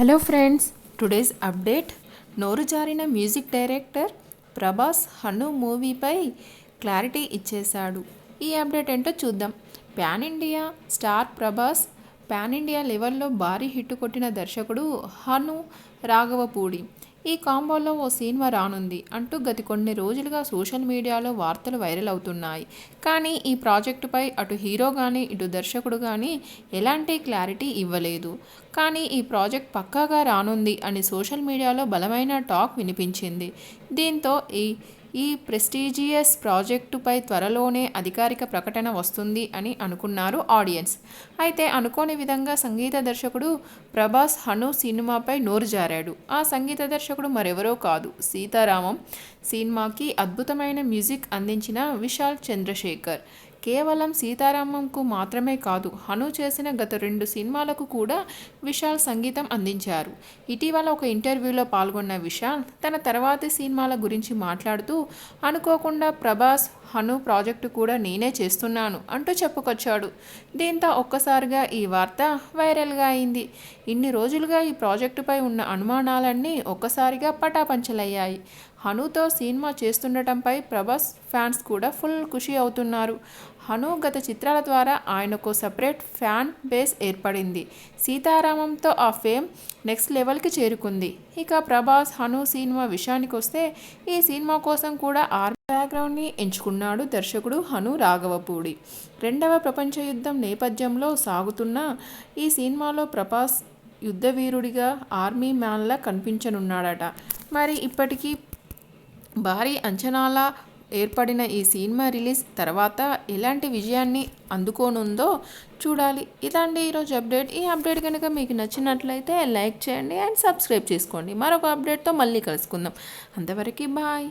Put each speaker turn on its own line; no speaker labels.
Hello friends today's update నోరు జారిన music director Prabhas Hanu మూవీపై క్లారిటీ ఇచ్చేశాడు. ఈ అప్డేట్ ఏంటో చూద్దాం. Pan India star Prabhas pan India లెవెల్లో భారీ హిట్ కొట్టిన దర్శకుడు హను రాఘవపూడి. ఈ కాంబోలో ఓ సినిమా రానుంది. అంటూ గత కొన్ని రోజులుగా సోషల్ మీడియాలో వార్తలు వైరల్ అవుతున్నాయి. కానీ ఈ ప్రాజెక్టుపై అటు హీరో కానీ ఇటు దర్శకుడు కానీ ఎలాంటి క్లారిటీ ఇవ్వలేదు. కానీ ఈ ప్రాజెక్ట్ పక్కాగా రానుంది అని సోషల్ మీడియాలో బలమైన టాక్ వినిపించింది. దీంతో ఈ ఈ ప్రెస్టీజియస్ ప్రాజెక్టుపై త్వరలోనే అధికారిక ప్రకటన వస్తుంది అని అనుకున్నారు ఆడియన్స్. అయితే అనుకోని విధంగా సంగీత దర్శకుడు ప్రభాస్ హను సినిమాపై నోరు జారాడు. ఆ సంగీత దర్శకుడు మరెవరో కాదు. సీతారామం సినిమాకి అద్భుతమైన మ్యూజిక్ అందించిన విశాల్ చంద్రశేఖర్. కేవలం సీతారామంకు మాత్రమే కాదు హను చేసిన గత రెండు సినిమాలకు కూడా విశాల్ సంగీతం అందించారు. ఇటీవల ఒక ఇంటర్వ్యూలో పాల్గొన్న విశాల్ తన తర్వాతి సినిమాల గురించి మాట్లాడుతూ అనుకోకుండా ప్రభాస్ హను ప్రాజెక్టు కూడా నేనే చేస్తున్నాను అంటూ చెప్పుకొచ్చాడు. దీంతో ఒక్కసారిగా ఈ వార్త వైరల్గా అయింది. ఇన్ని రోజులుగా ఈ ప్రాజెక్టుపై ఉన్న అనుమానాలన్నీ ఒక్కసారిగా పటాపంచలయ్యాయి. హనుతో సినిమా చేస్తుండటంపై ప్రభాస్ ఫ్యాన్స్ కూడా ఫుల్ ఖుషి అవుతున్నారు. హను గత చిత్రాల ద్వారా ఆయనకు సపరేట్ ఫ్యాన్ బేస్ ఏర్పడింది. సీతారామంతో ఆ ఫేమ్ నెక్స్ట్ లెవెల్కి చేరుకుంది. ఇక ప్రభాస్ హను సినిమా విషయానికి వస్తే ఈ సినిమా కోసం కూడా ఆర్మీ బ్యాక్గ్రౌండ్ని ఎంచుకున్నాడు దర్శకుడు హను రాఘవపూడి. రెండవ ప్రపంచ యుద్ధం నేపథ్యంలో సాగుతున్న ఈ సినిమాలో ప్రభాస్ యుద్ధవీరుడిగా ఆర్మీ మ్యాన్లా కనిపించనున్నాడట. మరి ఇప్పటికీ భారీ అంచనాల ఏర్పడిన ఈ సినిమా రిలీజ్ తర్వాత ఎలాంటి విజయాన్ని అందుకోనుందో చూడాలి. ఇదండి ఈరోజు అప్డేట్. ఈ అప్డేట్ కనుక మీకు నచ్చినట్లయితే లైక్ చేయండి అండ్ సబ్స్క్రైబ్ చేసుకోండి. మరొక అప్డేట్తో మళ్ళీ కలుసుకుందాం. అంతవరకు బాయ్.